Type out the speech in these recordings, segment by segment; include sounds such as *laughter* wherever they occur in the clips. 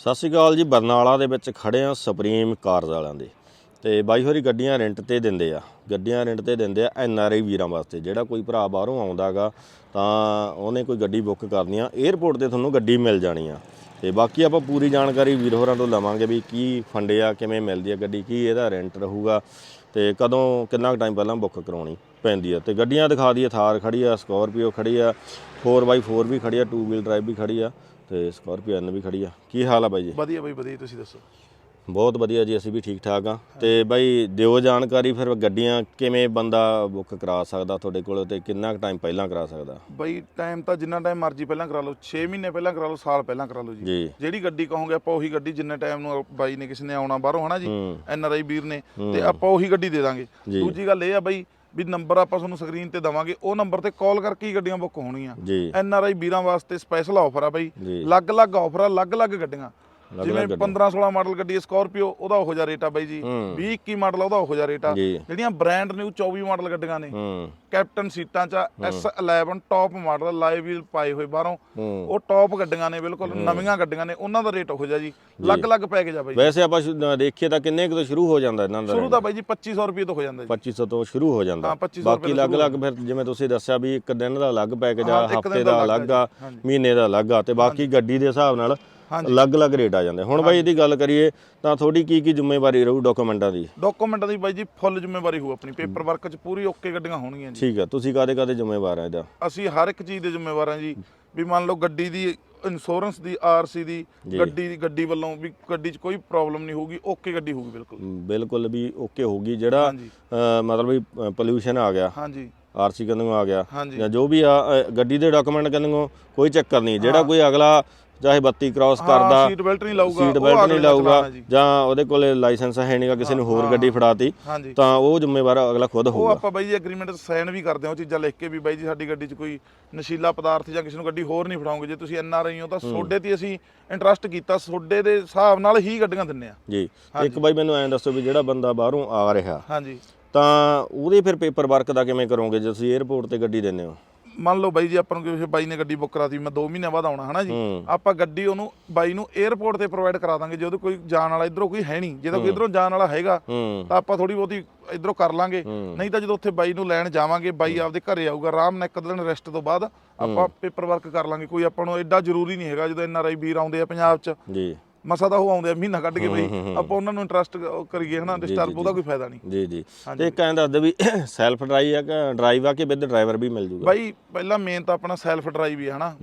ਸਤਿ ਸ਼੍ਰੀ ਅਕਾਲ ਜੀ, ਬਰਨਾਲਾ ਦੇ ਵਿੱਚ ਖੜੇ ਆ ਸੁਪਰੀਮ ਕਾਰਜ਼ ਵਾਲਿਆਂ ਦੇ। ਤੇ ਬਾਈ ਹੋਰੀ ਗੱਡੀਆਂ ਰੈਂਟ ਤੇ ਦਿੰਦੇ ਆ। ਗੱਡੀਆਂ ਰੈਂਟ ਤੇ ਦਿੰਦੇ ਆ ਐਨ ਆਰ ਆਈ ਵੀਰਾਂ ਵਾਸਤੇ। ਜਿਹੜਾ ਕੋਈ ਭਰਾ ਬਾਹਰੋਂ ਆਉਂਦਾਗਾ ਤਾਂ ਉਹਨੇ ਕੋਈ ਗੱਡੀ ਬੁੱਕ ਕਰਨੀ ਆ। 에ਅਰਪੋਰਟ ਤੇ ਤੁਹਾਨੂੰ ਗੱਡੀ ਮਿਲ ਜਾਣੀ ਆ। ਤੇ ਬਾਕੀ ਆਪਾਂ ਪੂਰੀ ਜਾਣਕਾਰੀ ਵੀਰ ਹੋਰਾਂ ਤੋਂ ਲਵਾਂਗੇ ਵੀ ਕੀ ਫੰਡੇ ਆ, ਕਿਵੇਂ ਮਿਲਦੀ ਆ ਗੱਡੀ, ਕੀ ਇਹਦਾ ਰੈਂਟ ਰਹੂਗਾ। ਤੇ ਕਦੋਂ, ਕਿੰਨਾ ਟਾਈਮ ਪਹਿਲਾਂ ਬੁੱਕ ਕਰਾਉਣੀ ਪੈਂਦੀ ਆ। ਤੇ ਗੱਡੀਆਂ ਦਿਖਾ ਦਈਏ, ਥਾਰ ਖੜੀ ਆ ਸਕੋਰਪੀਓ ਖੜੀ ਆ 4x4 ਵੀ ਖੜੀ ਆ 2 ਵੀਲ ਡਰਾਈਵ ਵੀ ਖੜੀ ਆ। ਤੇ ਸਕਾਰਪੀਓ ਐਨ ਵੀ ਖੜੀ ਆ। ਕੀ ਹਾਲ ਆ ਬਾਈ ਜੀ? ਵਧੀਆ ਬਈ ਵਧੀਆ। ਤੁਸੀਂ ਦੱਸੋ? ਬਹੁਤ ਵਧੀਆ ਜੀ ਅਸੀਂ ਵੀ ਠੀਕ ਠਾਕ ਆ। ਤੇ ਬਾਈ ਦਿਓ ਜਾਣਕਾਰੀ ਫਿਰ ਗੱਡੀਆਂ ਕਿਵੇਂ ਬੰਦਾ ਬੁੱਕ ਕਰਾ ਸਕਦਾ ਤੁਹਾਡੇ ਕੋਲ ਤੇ ਕਿੰਨਾ ਟਾਈਮ ਪਹਿਲਾਂ ਕਰਾ ਸਕਦਾ? ਬਈ ਟਾਈਮ ਤਾਂ ਜਿੰਨਾ ਟਾਈਮ ਮਰਜ਼ੀ ਪਹਿਲਾਂ ਕਰਾ ਲਓ। 6 ਮਹੀਨੇ ਪਹਿਲਾਂ ਕਰਾ ਲਓ ਸਾਲ ਪਹਿਲਾਂ ਕਰਾ ਲਓ ਜੀ। ਜੀ। ਜਿਹੜੀ ਗੱਡੀ ਕਹੋਗੇ ਆਪਾਂ ਉਹੀ ਗੱਡੀ ਜਿੰਨੇ ਟਾਈਮ ਨੂੰ ਬਾਈ ਨੇ ਕਿਸੇ ਨੇ ਆਉਣਾ ਬਾਹਰੋਂ ਹਨਾ ਜੀ? ਹੂੰ। ਐਨ ਆਰ ਆਈ ਵੀਰ ਨੇ। ਤੇ ਆਪਾਂ ਉਹੀ ਗੱਡੀ ਦੇ ਦਾਂਗੇ। ਜੀ। ਦੂਜੀ ਗੱਲ ਇਹ ਆ ਬਈ ਵੀ ਨੰਬਰ ਆਪਾਂ ਤੁਹਾਨੂੰ ਸਕਰੀਨ ਤੇ ਦਵਾਂਗੇ ਉਹ ਨੰਬਰ ਤੇ ਕਾਲ ਕਰਕੇ ਹੀ ਗੱਡੀਆਂ ਬੁੱਕ ਹੋਣਗੀਆਂ। ਜੀ। ਐਨ ਆਰ ਆਈ ਵੀਰਾਂ ਵਾਸਤੇ ਸਪੈਸ਼ਲ ਆਫਰ ਆ ਬਈ। ਅਲੱਗ-ਅਲੱਗ ਆਫਰ ਆ ਅਲੱਗ-ਅਲੱਗ ਗੱਡੀਆਂ। ਜਿਵੇਂ ਗੱਡੀਆਂ। 15-16 ਮਾਡਲ ਗੱਡੀ ਸਕਾਰਪੀਓ ਉਹਦਾ ਉਹੋ ਜਿਹਾ ਰੇਟ ਆ ਬਾਈ ਜੀ। ਹੂੰ। 20-21 ਮਾਡਲ ਉਹਦਾ ਉਹੋ ਜਿਹਾ ਰੇਟ ਆ। ਜਿਹੜੀਆਂ ਬ੍ਰਾਂਡ ਨਿਊ 24 ਮਾਡਲ ਗੱਡੀਆਂ ਨੇ ਕੈਪਟਨ ਸੀਟਾਂ ਚ S11 top model live wheel ਪਾਏ ਹੋਏ ਬਾਹਰੋਂ। ਉਹ ਟੌਪ ਗੱਡੀਆਂ ਨੇ ਬਿਲਕੁਲ ਨਵੀਆਂ ਗੱਡੀਆਂ ਨੇ ਉਹਨਾਂ ਦਾ ਰੇਟ ਉਹੋ ਜਿਹਾ ਜੀ। ਅਲੱਗ-ਅਲੱਗ ਪੈਕੇਜ ਆ ਬਾਈ ਵੈਸੇ ਆਪਾਂ ਦੇਖੀਏ ਤਾਂ ਕਿੰਨੇ ਕੁ ਤੋਂ ਸ਼ੁਰੂ ਹੋ ਜਾਂਦਾ ਇਹਨਾਂ ਦਾ ਸ਼ੁਰੂ ਤਾਂ ਬਾਈ ਜੀ 2500 ਰੁਪਏ ਤੋਂ ਹੋ ਜਾਂਦਾ ਜੀ। 2500 ਤੋਂ ਸ਼ੁਰੂ ਹੋ ਜਾਂਦਾ। ਹਾਂ, 2500 ਬਾਕੀ ਅਲੱਗ-ਅਲੱਗ ਫਿਰ ਜਿਵੇਂ ਤੁਸੀਂ ਦੱਸਿਆ ਵੀ ਇੱਕ ਦਿਨ ਦਾ ਅਲੱਗ ਪੈਕੇਜ ਆ ਹਫ਼ਤੇ ਦਾ ਅਲੱਗ ਆ। ਮਹੀਨੇ ਦਾ ਅਲੱਗ ਆ ਤੇ ਬਾਕੀ ਗੱਡੀ ਦੇ ਹਿਸਾਬ ਨਾਲ। ਅਲੱਗ-ਅਲੱਗ ਰੇਟ ਆ ਜਾਂਦੇ। ਹੁਣ ਬਾਈ ਇਹਦੀ ਗੱਲ ਕਰੀਏ ਤਾਂ ਤੁਹਾਡੀ ਕੀ ਕੀ ਜ਼ਿੰਮੇਵਾਰੀ ਰਹੂ ਡਾਕੂਮੈਂਟਾਂ ਦੀ? ਡਾਕੂਮੈਂਟਾਂ ਦੀ ਬਾਈ ਜੀ ਫੁੱਲ ਜ਼ਿੰਮੇਵਾਰੀ ਹੋਊ ਆਪਣੀ। ਪੇਪਰ ਵਰਕ ਚ ਪੂਰੀ ਓਕੇ ਗੱਡੀਆਂ ਹੋਣਗੀਆਂ ਜੀ। ਠੀਕ ਆ ਤੁਸੀਂ ਕਾਦੇ ਕਾਦੇ ਜ਼ਿੰਮੇਵਾਰ ਆ ਇਹਦਾ? ਅਸੀਂ ਹਰ ਇੱਕ ਚੀਜ਼ ਦੇ ਜ਼ਿੰਮੇਵਾਰ ਹਾਂ ਜੀ। ਵੀ ਮੰਨ ਲਓ ਗੱਡੀ ਦੀ ਇੰਸ਼ੋਰੈਂਸ ਦੀ ਆਰਸੀ ਦੀ ਗੱਡੀ ਦੀ ਗੱਡੀ ਵੱਲੋਂ ਵੀ ਗੱਡੀ 'ਚ ਕੋਈ ਪ੍ਰੋਬਲਮ ਨਹੀਂ ਹੋਊਗੀ ਓਕੇ ਗੱਡੀ ਹੋਊਗੀ ਬਿਲਕੁਲ। ਬਿਲਕੁਲ ਵੀ ਓਕੇ ਹੋਊਗੀ। ਜਿਹੜਾ ਮਤਲਬ ਵੀ ਪੋਲੂਸ਼ਨ ਆ ਗਿਆ। ਹਾਂਜੀ। ਆਰਸੀ ਕੰਨੋਂ ਆ ਗਿਆ? ਜਾਂ ਜੋ ਵੀ ਆ ਗੱਡੀ ਦੇ ਡਾਕੂਮੈਂਟ ਕੰਨੋਂ ਕੋਈ ਚੱਕਰ ਨਹੀਂ। ਜਿਹੜਾ ਕੋਈ ਅਗਲਾ ਚਾਹੇ 32 ਕ੍ਰਾਸ ਕਰਦਾ ਸੀਟ ਬੈਲਟ ਨਹੀਂ ਲਾਊਗਾ ਸੀਟ ਉਹ ਬੈਲਟ ਨਹੀਂ ਲਾਊਗਾ ਜੀ। ਜਾਂ ਉਹਦੇ ਕੋਲੇ ਲਾਇਸੈਂਸ ਹੈ ਨਹੀਂਗਾ ਕਿਸੇ ਨੂੰ ਹੋਰ ਗੱਡੀ ਫੜਾਤੀ ਤਾਂ ਉਹ ਜ਼ਿੰਮੇਵਾਰ ਅਗਲਾ ਖੁਦ ਉਹ ਹੋਊਗਾ। ਆਪਾਂ ਬਾਈ ਜੀ ਐਗਰੀਮੈਂਟ ਸਾਈਨ ਵੀ ਕਰਦੇ ਹਾਂ ਉਹ ਚੀਜ਼ਾਂ ਲਿਖ ਕੇ ਵੀ ਬਾਈ ਜੀ ਸਾਡੀ ਗੱਡੀ 'ਚ ਕੋਈ ਨਸ਼ੀਲਾ ਪਦਾਰਥ ਜਾਂ ਕਿਸੇ ਨੂੰ ਗੱਡੀ ਹੋਰ ਨਹੀਂ ਫੜਾਉਂਗੇ ਜੇ ਤੁਸੀਂ ਐਨ ਆਰ ਆਈ ਹੋ ਤਾਂ ਸੋਡੇ ਤੇ ਅਸੀਂ ਇੰਟਰਸਟ ਕੀਤਾ ਸੋਡੇ ਦੇ ਹਿਸਾਬ ਨਾਲ ਹੀ ਗੱਡੀਆਂ ਦਿੰਨੇ ਆ। ਜੀ ਇੱਕ ਬਾਈ ਮੈਨੂੰ ਐਂ ਦੱਸੋ ਵੀ ਜਿਹੜਾ ਬੰਦਾ ਬਾਹਰੋਂ ਆ ਰਿਹਾ ਹਾਂਜੀ। ਤਾਂ ਉਹਦੇ ਫਿਰ ਪੇਪਰ ਵਰਕ ਦਾ ਕਿਵੇਂ ਕਰੋਗੇ ਜੇ ਤੁਸੀਂ 에ਅਰਪੋਰਟ ਤੇ ਗੱਡੀ ਦਿੰਦੇ ਹੋ? ਮੰਨ ਲਓ ਬਾਈ ਜੀ ਆਪਾਂ ਨੂੰ ਕਿਸੇ ਬਾਈ ਨੇ ਗੱਡੀ ਬੁੱਕ ਕਰਾਤੀ ਮੈਂ 2 ਮਹੀਨਿਆਂ ਬਾਅਦ ਆਉਣਾ ਹਨਾ ਜੀ? ਆਪਾਂ ਗੱਡੀ ਉਹਨੂੰ ਬਾਈ ਨੂੰ 에ਅਰਪੋਰਟ ਤੇ ਪ੍ਰੋਵਾਈਡ ਕਰਾ ਦਾਂਗੇ ਜਦੋਂ ਕੋਈ ਜਾਣ ਵਾਲਾ ਇਧਰੋਂ ਕੋਈ ਹੈ ਨਹੀਂ ਜੇ ਤਾਂ ਕੋਈ ਇਧਰੋਂ ਜਾਣ ਵਾਲਾ ਹੈਗਾ ਤਾਂ ਆਪਾਂ ਥੋੜੀ ਬਹੁਤੀ ਇਧਰੋਂ ਕਰ ਲਾਂਗੇ। ਨਹੀਂ ਤਾਂ ਜਦੋਂ ਉੱਥੇ ਬਾਈ ਨੂੰ ਲੈਣ ਜਾਵਾਂਗੇ ਬਾਈ ਆਪਦੇ ਘਰੇ ਆਊਗਾ ਆਰਾਮ ਨਾਲ ਇੱਕ ਦਿਨ ਰੈਸਟ ਤੋਂ ਬਾਅਦ ਆਪਾਂ ਪੇਪਰ ਵਰਕ ਕਰ ਲਾਂਗੇ। ਕੋਈ ਆਪਾਂ ਨੂੰ ਐਡਾ ਜ਼ਰੂਰੀ ਨਹੀਂ ਹੈਗਾ ਜਦੋਂ ਐਨ ਆਰ ਆਈ ਵੀਰ ਆਉਂਦੇ ਆ ਪੰਜਾਬ 'ਚ। ਜੀ। ਮਸਾ ਤਾਂ ਉਹ ਆਉਂਦੇ ਆ ਮਹੀਨਾ ਕੱਢ ਕੇ ਬਈ ਆਪਾਂ ਉਹਨਾਂ ਨੂੰ ਇੰਟਰਸਟ ਕਰੀਏ ਹਨਾ ਡਿਸਟਰਬ ਉਹਦਾ ਕੋਈ ਫਾਇਦਾ ਨਹੀਂ। ਜੀ ਜੀ। ਤੇ ਇੱਕ ਐਂ ਦੱਸਦੇ ਵੀ *coughs* ਸੈਲਫ ਡਰਾਈਵ ਆ ਕਿ ਡਰਾਈਵ ਆ ਕਿ ਵਿਦ ਡਰਾਈਵਰ ਵੀ ਮਿਲ ਜੂਗਾ? ਬਾਈ ਪਹਿਲਾਂ ਮੇਨ ਤਾਂ ਆਪਣਾ ਸੈਲਫ ਡਰਾਈਵ ਹੀ ਹੈ ਹਨਾ।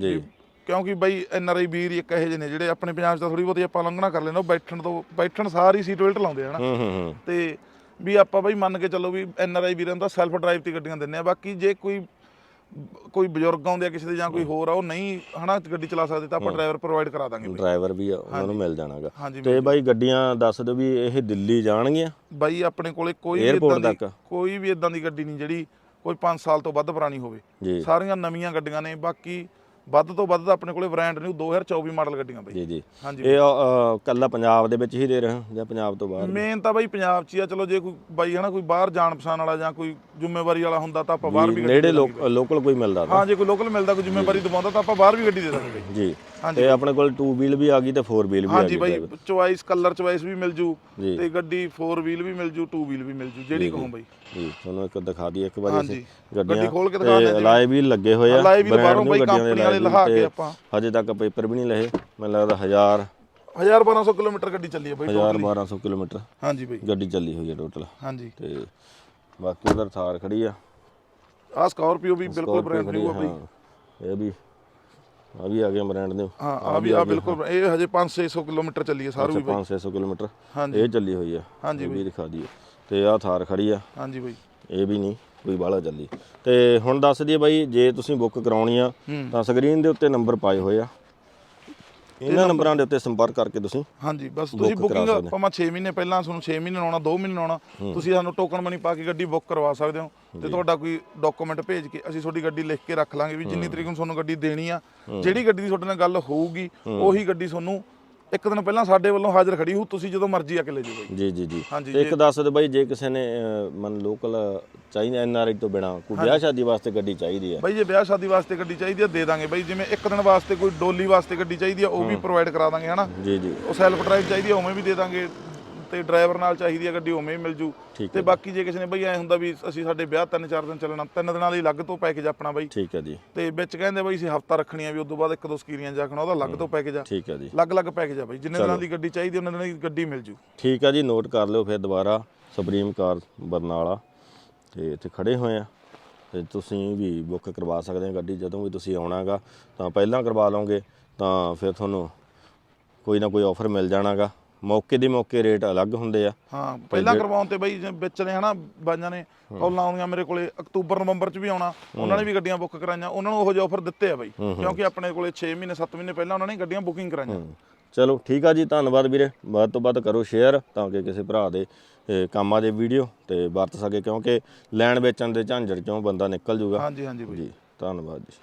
ਕਿਉਂਕਿ ਬਾਈ ਐਨ ਆਰ ਆਈ ਵੀਰ ਹੀ ਇੱਕ ਇਹੋ ਜਿਹੇ ਨੇ ਜਿਹੜੇ ਆਪਣੇ ਪੰਜਾਬ 'ਚ ਤਾਂ ਥੋੜੀ ਬਹੁਤੀ ਆਪਾਂ ਲੰਘਣਾ ਕਰ ਲੈਂਦੇ ਉਹ ਬੈਠਣ ਤੋਂ ਬੈਠਣ ਸਾਰੀ ਸੀਟ ਬੈਲਟ ਲਾਉਂਦੇ ਹਨਾ। ਹੂੰ ਹੂੰ ਹੂੰ। ਤੇ ਵੀ ਆਪਾਂ ਬਾਈ ਮੰਨ ਕੇ ਚੱਲੋ ਵੀ ਐਨ ਆਰ ਆਈ ਵੀਰਾਂ ਦਾ ਸੈਲਫ ਡਰਾਈਵ ਤੇ ਗੱਡੀਆਂ ਦਿੰਦੇ ਆ ਬਾਕੀ ਜੇ ਕੋਈ ਕੋਈ ਬਜ਼ੁਰਗ ਆਉਂਦੇ ਆ ਕਿਸੇ ਦੇ ਜਾਂ ਕੋਈ ਹੋਰ ਆ ਉਹ ਨਹੀਂ ਹਨਾ ਗੱਡੀ ਚਲਾ ਸਕਦੇ ਤਾਂ ਆਪਾਂ ਡਰਾਈਵਰ ਪ੍ਰੋਵਾਈਡ ਕਰਾ ਦਾਂਗੇ ਬਾਈ। ਡਰਾਈਵਰ ਵੀ ਆ, ਉਹਨਾਂ ਨੂੰ ਮਿਲ ਜਾਣਾਗਾ। ਹਾਂਜੀ ਤੇ ਬਾਈ ਗੱਡੀਆਂ ਦੱਸ ਦਿਓ ਵੀ ਇਹ ਦਿੱਲੀ ਜਾਣਗੀਆਂ? ਬਾਈ ਆਪਣੇ ਕੋਲੇ ਕੋਈ ਵੀ Airport ਇਦਾਂ ਦੀ ਤੱਕ? ਕੋਈ ਵੀ ਇਦਾਂ ਦੀ ਗੱਡੀ ਨਹੀਂ ਜਿਹੜੀ ਕੋਈ 5 ਸਾਲ ਤੋਂ ਵੱਧ ਪੁਰਾਣੀ ਹੋਵੇ। ਜੀ। ਸਾਰੀਆਂ ਨਵੀਆਂ ਗੱਡੀਆਂ ਨੇ ਬਾਕੀ ਵੱਧ ਤੋਂ ਵੱਧ ਤਾਂ ਆਪਣੇ ਕੋਲੇ ਬ੍ਰਾਂਡ ਨਿਊ 2024 ਮਾਡਲ ਗੱਡੀਆਂ ਬਾਈ। ਜੀ ਜੀ। ਹਾਂਜੀ। ਇਹ ਅ, ਕੱਲਾ ਪੰਜਾਬ ਦੇ ਵਿੱਚ ਹੀ ਦੇ ਰਹੇ ਹੋ ਜਾਂ ਪੰਜਾਬ ਤੋਂ ਬਾਹਰ? ਮੇਨ ਤਾਂ ਬਾਈ ਪੰਜਾਬ 'ਚ ਹੀ ਆ ਚਲੋ ਜੇ ਕੋਈ ਬਾਈ ਹਨਾ ਕੋਈ ਬਾਹਰ ਜਾਣ ਪਛਾਣ ਵਾਲਾ ਜਾਂ ਕੋਈ ਜ਼ਿੰਮੇਵਾਰੀ ਵਾਲਾ ਹੁੰਦਾ ਤਾਂ ਆਪਾਂ ਬਾਹਰ ਵੀ ਗੱਡੀ ਨੇੜੇ ਲੋਕਲ ਕੋਈ ਮਿਲਦਾ ਤਾਂ। ਹਾਂ ਜੇ ਕੋਈ ਲੋਕਲ ਮਿਲਦਾ ਕੋਈ ਜ਼ਿੰਮੇਵਾਰੀ ਦਵਾਉਂਦਾ ਤਾਂ ਆਪਾਂ ਬਾਹਰ ਵੀ ਗੱਡੀ ਦੇ ਜੀ। ਹਾਂਜੀ। ਤੇ ਆਪਣੇ ਕੋਲ 2 ਵੀਲ ਵੀ ਆ ਗਈ ਤੇ 4 ਵੀਲ ਵੀ ਆ ਹਾਂਜੀ ਗਈ ਬਾਈ ਚੁਆਇਸ ਕਲਰ ਚੁਆਇਸ ਵੀ ਮਿਲ ਜੂ। ਤੇ ਗੱਡੀ 4 ਵੀਲ ਵੀ ਮਿਲ ਜੂ 2 ਵੀਲ ਵੀ ਮਿਲ ਜੂ ਜਿਹੜੀ ਕਹੋ ਬਾਈ। ਜੀ ਤੁਹਾਨੂੰ ਇੱਕ ਦਿਖਾ ਦਈਏ ਇੱਕ ਵਾਰੀ ਹਾਂਜੀ। ਅਸੀਂ ਗੱਡੀ ਖੋਲ ਕੇ ਦਿਖਾ ਦਿੰਦੇ ਲਾਈਵ ਵੀ ਲੱਗੇ ਹੋਏ ਆ ਲਾਈਵ ਵੀ brand ਬਾਹਰੋਂ ਬਾਈ ਕੰਪਨੀ ਵਾਲੇ ਲਹਾ ਕੇ ਆਪਾਂ। ਹਜੇ ਤੱਕ ਪੇਪਰ ਵੀ ਨਹੀਂ ਲਏ ਮੈਨੂੰ ਲੱਗਦਾ 1000 1000 1200 ਕਿਲੋਮੀਟਰ ਗੱਡੀ ਚੱਲੀ ਹੈ ਬਾਈ 1000 1200 ਕਿਲੋਮੀਟਰ ਹਾਂਜੀ ਬਾਈ। ਗੱਡੀ ਚੱਲੀ ਹੋਈ ਹੈ ਟੋਟਲ ਹਾਂਜੀ। ਤੇ ਬਾਕੀ ਉਧਰ ਥਾਰ ਖੜੀ ਆ। ਆਹ ਸਕਾਰਪੀਓ ਵੀ ਬਿਲਕੁਲ ਬ੍ਰਾਂਡ ਨਿਊ ਆ, ਆ ਬਾਈ। ਇਹ ਵੀ ਆ ਵੀ ਆ ਗਿਆ ਬ੍ਰਾਂਡ ਦੇ। ਹਾਂ ਆ ਵੀ ਆ ਬਿਲਕੁਲ ਇਹ ਹਜੇ 5-600 ਕਿਲੋਮੀਟਰ ਚੱਲੀ ਹੈ ਸਾਰੂ ਵੀ ਬਾਈ। 500 ਕਿਲੋਮੀਟਰ। ਹਾਂਜੀ। ਇਹ ਚੱਲੀ ਹੋਈ ਆ ਹਾਂਜੀ ਵੀ ਦਿਖਾ ਦਈਏ। ਤੇ ਆ ਥਾਰ ਖੜੀ ਆ। ਹਾਂਜੀ ਬਾਈ। ਇਹ ਵੀ ਨਹੀਂ ਕੋਈ ਬਾਹਲਾ ਚੱਲੀ। ਤੇ ਹੁਣ ਦੱਸ ਦਈਏ ਬਾਈ ਜੇ ਤੁਸੀਂ ਬੁੱਕ ਕਰਾਉਣੀ ਆ। ਤਾਂ ਸਕਰੀਨ ਦੇ ਉੱਤੇ ਨੰਬਰ ਪਾਏ ਹੋਏ ਆ। ਇਹਨਾਂ ਨੰਬਰਾਂ ਦੇ ਉੱਤੇ ਸੰਪਰਕ ਕਰਕੇ ਤੁਸੀਂ ਹਾਂਜੀ ਬਸ ਤੁਸੀਂ Book ਕਰਾ ਬੁਕਿੰਗ ਭਾਵੇਂ 6 ਮਹੀਨੇ ਪਹਿਲਾਂ ਤੁਹਾਨੂੰ 6 ਮਹੀਨੇ ਆਉਣਾ 2 ਮਹੀਨੇ ਆਉਣਾ ਤੁਸੀਂ ਸਾਨੂੰ ਟੋਕਨ ਮਨੀ ਪਾ ਕੇ ਗੱਡੀ ਬੁੱਕ ਕਰਵਾ ਸਕਦੇ ਹੋ ਤੇ ਤੁਹਾਡਾ ਕੋਈ ਡਾਕੂਮੈਂਟ ਭੇਜ ਕੇ ਅਸੀਂ ਤੁਹਾਡੀ ਗੱਡੀ ਲਿਖ ਕੇ ਰੱਖ ਲਾਂਗੇ ਵੀ ਜਿੰਨੀ ਤਰੀਕ ਨੂੰ ਤੁਹਾਨੂੰ ਗੱਡੀ ਦੇਣੀ ਆ ਜਿਹੜੀ ਗੱਡੀ ਦੀ ਤੁਹਾਡੇ ਨਾਲ ਗੱਲ ਹੋਊਗੀ ਉਹੀ ਗੱਡੀ ਤੁਹਾਨੂੰ ਇੱਕ ਦਿਨ ਪਹਿਲਾਂ ਸਾਡੇ ਵੱਲੋਂ ਹਾਜ਼ਰ ਖੜੀ ਹੋ ਤੁਸੀਂ ਜਦੋਂ ਮਰਜ਼ੀ ਆ ਕੇ ਲੈ ਜਾਓ ਬਾਈ। ਜੀ ਜੀ ਜੀ। ਹਾਂਜੀ, ਤੇ ਇੱਕ ਦੱਸ ਦੇ ਬਾਈ ਜੇ ਕਿਸੇ ਨੇ ਅਹ, ਮਨ ਲੋਕਲ ਚਾਹੀਦਾ ਐਨ ਆਰ ਆਈ ਤੋਂ ਬਿਨਾ ਕੋਈ ਵਿਆਹ ਸ਼ਾਦੀ ਵਾਸਤੇ ਗੱਡੀ ਚਾਹੀਦੀ ਹੈ? ਬਾਈ ਜੇ ਵਿਆਹ ਸ਼ਾਦੀ ਵਾਸਤੇ ਗੱਡੀ ਚਾਹੀਦੀ ਆ ਦੇ ਦਾਂਗੇ ਬਾਈ। ਜਿਵੇਂ ਇੱਕ ਦਿਨ ਵਾਸਤੇ ਕੋਈ ਡੋਲੀ ਵਾਸਤੇ ਗੱਡੀ ਚਾਹੀਦੀ ਆ ਉਹ ਵੀ ਪ੍ਰੋਵਾਈਡ ਕਰਾ ਦਾਂਗੇ ਹਨਾ? ਜੀ ਜੀ। ਉਹ ਸੈਲਫ ਡਰਾਈਵ ਚਾਹੀਦੀ ਆ ਉਵੇਂ ਵੀ ਦੇ ਦਾਂਗੇ। ਤੇ ਡਰਾਈਵਰ ਨਾਲ ਚਾਹੀਦੀ ਆ ਗੱਡੀ ਉਵੇਂ ਵੀ ਮਿਲ ਜੂ। ਠੀਕ ਤੇ ਬਾਕੀ ਜੇ ਕਿਸੇ ਨੇ ਬਈ ਐ ਹੁੰਦਾ ਵੀ ਅਸੀਂ ਸਾਡੇ ਵਿਆਹ ਤਿੰਨ ਚਾਰ ਦਿਨ ਚੱਲਣਾ ਤਿੰਨ ਦਿਨਾਂ ਲਈ ਅਲੱਗ ਤੋਂ ਪੈਕੇਜ ਆਪਣਾ ਬਾਈ। ਠੀਕ ਹੈ ਜੀ। ਤੇ ਵਿੱਚ ਕਹਿੰਦੇ ਬਈ ਅਸੀਂ ਹਫਤਾ ਰੱਖਣੀ ਆ ਵੀ ਉਦੋਂ ਬਾਅਦ ਇੱਕ ਦੋ ਸਕੀਰੀਆਂ ਜਾਖਣਾ ਉਹਦਾ ਅਲੱਗ ਤੋਂ ਪੈਕੇਜ ਆ। ਠੀਕ ਹੈ ਜੀ। ਅਲੱਗ-ਅਲੱਗ ਪੈਕੇਜ ਆ ਬਈ ਜਿੰਨੇ ਦਿਨਾਂ ਦੀ ਗੱਡੀ ਚਾਹੀਦੀ ਉਹਨਾਂ ਦਿਨਾਂ ਦੀ ਗੱਡੀ ਮਿਲ ਜੂ। ਠੀਕ ਹੈ ਜੀ ਨੋਟ ਕਰ ਲਿਓ ਫਿਰ ਦੁਬਾਰਾ ਸੁਪਰੀਮ ਕਾਰ ਬਰਨਾਲਾ। ਤੇ ਇੱਥੇ ਖੜੇ ਹੋਏ ਆ। ਤੇ ਤੁਸੀਂ ਵੀ ਬੁੱਕ ਕਰਵਾ ਸਕਦੇ ਹੋ ਗੱਡੀ ਜਦੋਂ ਵੀ ਤੁਸੀਂ ਆਉਣਾਗਾ ਤਾਂ ਪਹਿਲਾਂ ਕਰਵਾ ਲਓਗੇ ਤਾਂ ਫਿਰ ਤੁਹਾਨੂੰ ਕੋਈ ਨਾ ਕੋਈ ਆਫਰ ਮਿਲ ਜਾਣਾਗਾ ਮੌਕੇ ਦੀ ਮੌਕੇ ਰੇਟ ਅਲੱਗ ਹੁੰਦੇ ਆ। ਹਾਂ ਪਹਿਲਾਂ ਕਰਵਾਉਣ ਤੇ ਬਈ ਵਿੱਚ ਨੇ ਹਨਾ ਬਾਈਆਂ ਨੇ ਕਾਲਾਂ ਆਉਂਦੀਆਂ ਮੇਰੇ ਕੋਲੇ ਅਕਤੂਬਰ ਨਵੰਬਰ ਚ ਵੀ ਆਉਣਾ। ਉਹਨਾਂ ਨੇ ਵੀ ਗੱਡੀਆਂ ਬੁੱਕ ਕਰਾਈਆਂ ਉਹਨਾਂ ਨੂੰ ਉਹੋ ਜਿਹੇ ਆਫਰ ਦਿੱਤੇ ਆ ਬਈ। ਕਿਉਂਕਿ ਆਪਣੇ ਕੋਲੇ 6 ਮਹੀਨੇ 7 ਮਹੀਨੇ ਪਹਿਲਾਂ ਉਹਨਾਂ ਨੇ ਗੱਡੀਆਂ ਬੁਕਿੰਗ ਕਰਾਈਆਂ। ਚਲੋ ਠੀਕ ਆ ਜੀ ਧੰਨਵਾਦ ਵੀਰੇ। ਵੱਧ ਤੋਂ ਵੱਧ ਕਰੋ ਸ਼ੇਅਰ ਤਾਂ ਕਿ ਕਿਸੇ ਭਰਾ ਦੇ ਕੰਮ ਜੇ ਵੀਡੀਓ ਤੇ ਵਰਤ ਸਕੇ ਕਿਉਂਕਿ ਲੈਣ ਵੇਚਣ ਦੇ ਝਾਂਜੜ ਚੋਂ ਬੰਦਾ ਨਿਕਲ ਜੂਗਾ। ਹਾਂਜੀ ਹਾਂਜੀ ਜੀ ਧੰਨਵਾਦ ਜੀ।